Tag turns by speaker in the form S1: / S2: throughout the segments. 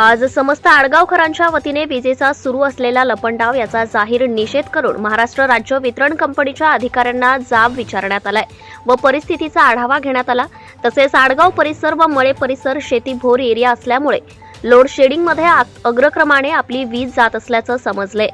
S1: आज समस्त आडगावकरांच्या वतीने विजेचा सुरू असलेला लपंडाव याचा जाहीर निषेध करून महाराष्ट्र राज्य वितरण कंपनीच्या अधिकाऱ्यांना जाब विचारण्यात आलाय व परिस्थितीचा आढावा घेण्यात आला. तसेच आडगाव परिसर व मळे परिसर शेतीभोर एरिया असल्यामुळे लोड शेडिंगमध्ये आ- अग्रक्रमाने आपली वीज जात असल्याचं समजले.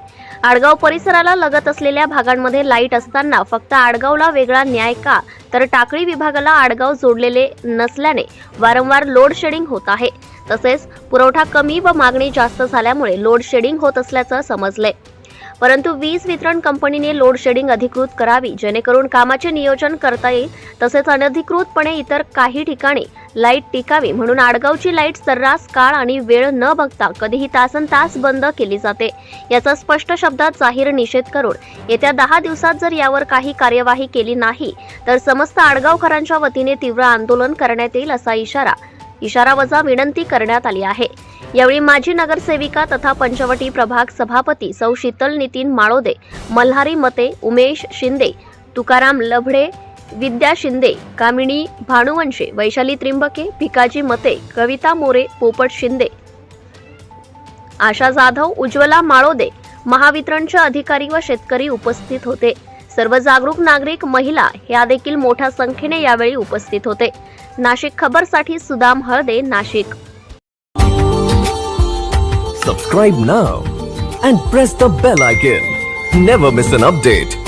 S1: आडगाव परिसराला लगत असलेल्या भागांमध्ये लाइट असताना फक्त आडगावला वेगळा न्याय का? तर टाकळी विभागाला आडगाव जोडलेले नसल्याने वारंवार लोड शेडिंग होत आहे. तसेच पुरवठा कमी व मागणी जास्त झाल्यामुळे लोड शेडिंग होत असल्याचं समजले. परंतु वीज वितरण कंपनीने लोड शेडिंग अधिकृत करावी जेणेकरून कामाचे नियोजन करता येईल. तसेच अनधिकृतपणे इतर काही ठिकाणी लाइट टिकावी म्हणून आडगावची लाइट सर्रास काळ आणि वेळ न बघता कधीही तासन तास बंद केली जाते. याचा स्पष्ट शब्दात जाहीर निषेध करून येत्या दहा दिवसात जर यावर काही कार्यवाही केली नाही तर समस्त आडगावकरांच्या वतीने तीव्र आंदोलन करण्यात येईल असा इशारा इशारा वजा विनंती करण्यात आली आहे. यावेळी माजी नगरसेविका तथा पंचवटी प्रभाग सभापती सौ शीतल नितीन माळोदे मल्हारी मते उमेश शिंदे तुकाराम लभडे विद्या शिंदे कामिणी भानुवंशे वैशाली त्रिंबके भिकाजी मते कविता मोरे पोपट शिंदे. आशा जाधव उज्ज्वला माळोदे महावितरणचे अधिकारी व शेतकरी उपस्थित होते. सर्व जागरूक नागरिक महिला या देखील मोठ्या संख्येने यावेळी उपस्थित होते. Nashik खबरसाठी Sudam Halde Nashik.
S2: Subscribe now and press the bell icon never miss an update